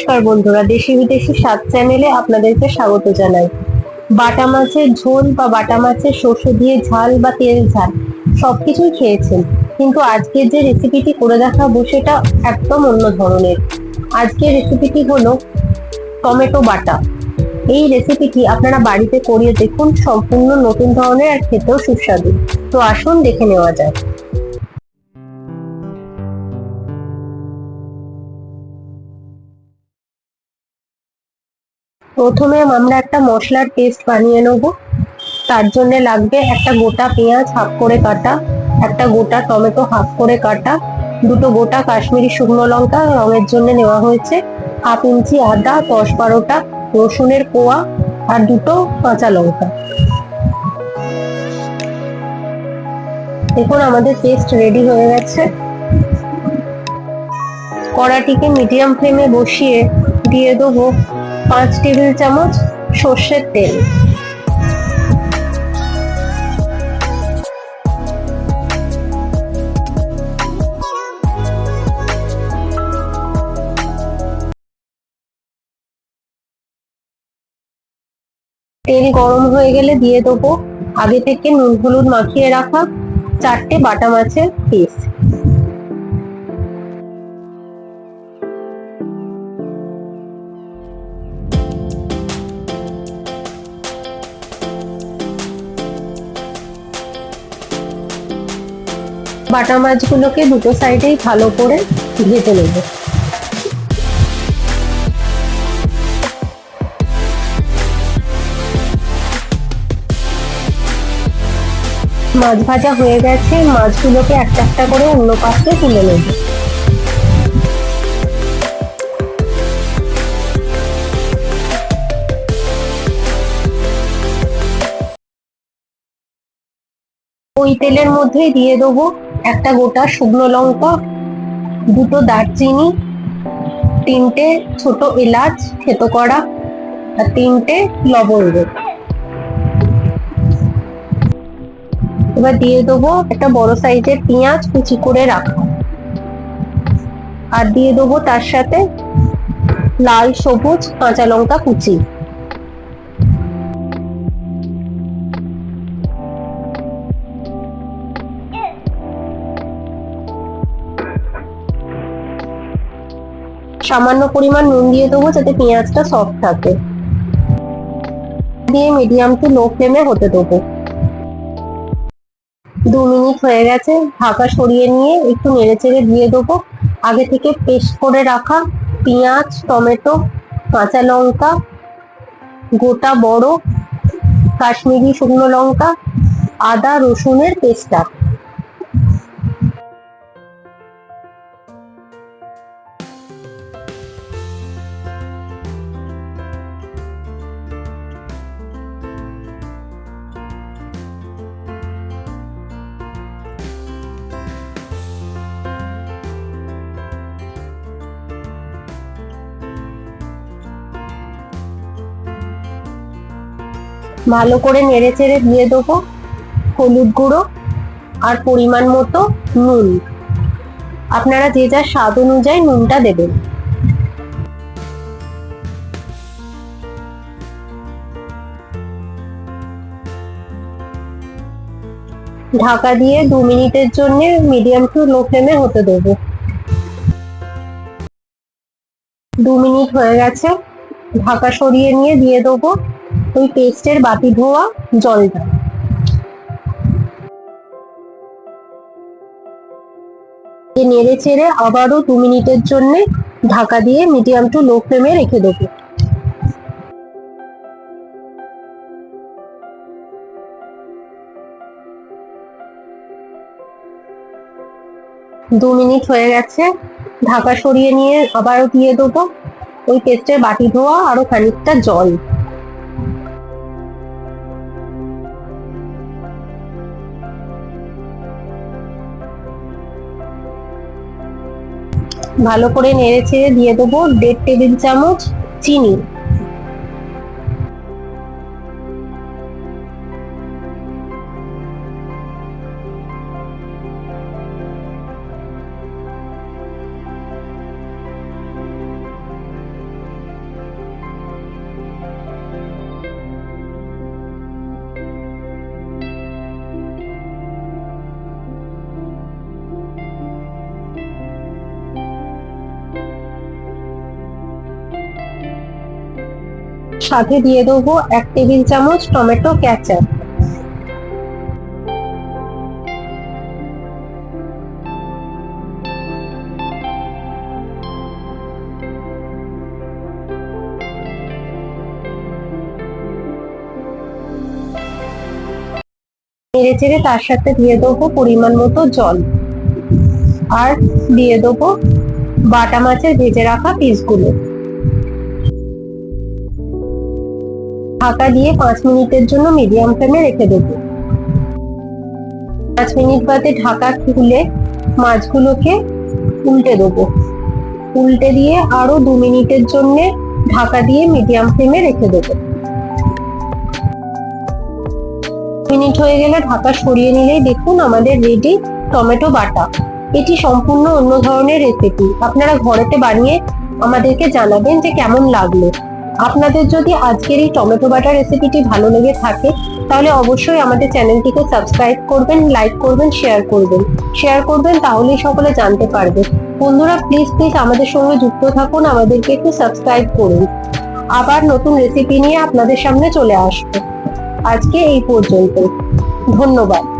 নমস্কার বন্ধুরা, দেশি বিদেশি স্বাদ চ্যানেলে আপনাদেরকে স্বাগত জানাই। বাটা মাছের ঝোল বা বাটা মাছের সর্ষে দিয়ে ঝাল বা তেল ঝাল, সবকিছুই খেয়েছেন। কিন্তু আজকের যে রেসিপিটি করে দেখাবো সেটা একদম অন্য ধরনের। আজকের রেসিপিটি হলো টমেটো বাটা। এই রেসিপিটি আপনারা বাড়িতে করিয়ে দেখুন, সম্পূর্ণ নতুন ধরনের আর খেতেও সুস্বাদু। তো আসুন দেখে নেওয়া যায় প্রথমে আমরা একটা মশলার পেস্ট বানিয়ে নেব। তার জন্য লাগবে একটা গোটা পেঁয়াজ হাফ করে কাটা, একটা গোটা টমেটো হাফ করে কাটা, দুটো গোটা কাশ্মীরি শুকনো লঙ্কা রঙের জন্য নেওয়া হয়েছে হাফ ইঞ্চি আদা, দশ বারোটা রসুনের কোয়া আর দুটো কাঁচা লঙ্কা। দেখুন আমাদের পেস্ট রেডি হয়ে গেছে। কড়াটিকে মিডিয়াম ফ্লেমে বসিয়ে দিয়ে দেবো। পাঁচ টেবিল চামচ সর্ষের তেল। তেল গরম হয়ে গেলে দিয়ে দেবো। আগে থেকে নুন হলুদ মাখিয়ে রাখা চারটে বাটা মাছের পিস বাটা মাছগুলোকে দুটো সাইডেই ভালো করে ভেজে নেব। মাছ ভাজা হয়ে গেছে, মাছগুলোকে একটা একটা করে অন্য পাত্রে তুলে নেব। ওই তেলের মধ্যেই দিয়ে দেবো একটা গোটা শুকনো লঙ্কা, দুটো দারচিনি, তিনটে ছোট এলাচ থেতো করা, আর তিনটে লবঙ্গ। এবার দিয়ে দেবো একটা বড় সাইজের পেঁয়াজ কুচি করে রাখা আর দিয়ে দেবো তার সাথে লাল সবুজ কাঁচা লঙ্কা কুচি। সামান্য পরিমাণ নুন দিয়ে দেবো যাতে পেঁয়াজটা সফট থাকে। দিয়ে মিডিয়াম টু লো ফ্লেমে হতে দেবো। দু মিনিট হয়ে গেছে, ঢাকা সরিয়ে নিয়ে একটু নেড়ে চেড়ে দিয়ে দেবো। আগে থেকে পেস্ট করে রাখা পেঁয়াজ, টমেটো, কাঁচা লঙ্কা, গোটা বড় কাশ্মীরি শুকনো লঙ্কা, আদা, রসুনের পেস্টটা ভালো করে নেড়ে চেড়ে দিয়ে দেবো। হলুদ গুঁড়ো আর পরিমাণ মতো নুন। আপনারা যে যার স্বাদ অনুযায়ী নুনটা দেবেন। ঢাকা দিয়ে দু মিনিটের জন্য মিডিয়াম টু লো ফ্লেমে হতে দেবো। দু মিনিট হয়ে গেছে। ঢাকা সরিয়ে নিয়ে দিয়ে দেবো। ওই পেস্টের বাটি ধোয়া জলটা নেড়ে চেড়ে আবারও দু মিনিটের জন্য ঢাকা দিয়ে মিডিয়াম টু লো ফ্লেমে রেখে দেবো। দু মিনিট হয়ে গেছে, ঢাকা সরিয়ে নিয়ে আবারও দিয়ে দেবো। ওই পেস্টের বাটি ধোয়া আরও খানিকটা জল। ভালো করে নেড়ে ছেড়ে দিয়ে দেবো দেড় টেবিল চামচ চিনি। সাথে দিয়ে দেবো এক টেবিল চামচ টমেটো ক্যাচাপ। নেড়ে চেড়ে তার সাথে দিয়ে দেবো পরিমাণ মতো জল। আর দিয়ে দেবো বাটা মাছের ভেজে রাখা পিসগুলো। ঢাকা দিয়ে পাঁচ মিনিটের জন্য মিডিয়াম ফ্লেমে রেখে দেবো। পাঁচ মিনিট বাদে ঢাকা খুলে মাছগুলোকে উল্টে দেবো। উল্টে দিয়ে আরও দু মিনিটের জন্য ঢাকা দিয়ে মিডিয়াম ফ্লেমে রেখে দেবো। মিনিট হয়ে গেলে ঢাকা সরিয়ে নিলেই দেখুন আমাদের রেডি টমেটো বাটা। এটি সম্পূর্ণ অন্য ধরনের রেসিপি আপনারা ঘরেতে বানিয়ে আমাদেরকে জানাবেন যে কেমন লাগল। আপনাদের যদি আজকের এই টমেটো বাটা রেসিপিটি ভালো লেগে থাকে, তাহলে অবশ্যই আমাদের চ্যানেলটিকে সাবস্ক্রাইব করবেন লাইক করবেন শেয়ার করবেন। শেয়ার করবেন তাহলেই সকলে জানতে পারবে। বন্ধুরা প্লিজ প্লিজ আমাদের সঙ্গে যুক্ত থাকুন, আমাদেরকে একটু সাবস্ক্রাইব করুন। আবার নতুন রেসিপি নিয়ে আপনাদের সামনে চলে আসব। আজকে এই পর্যন্ত ধন্যবাদ।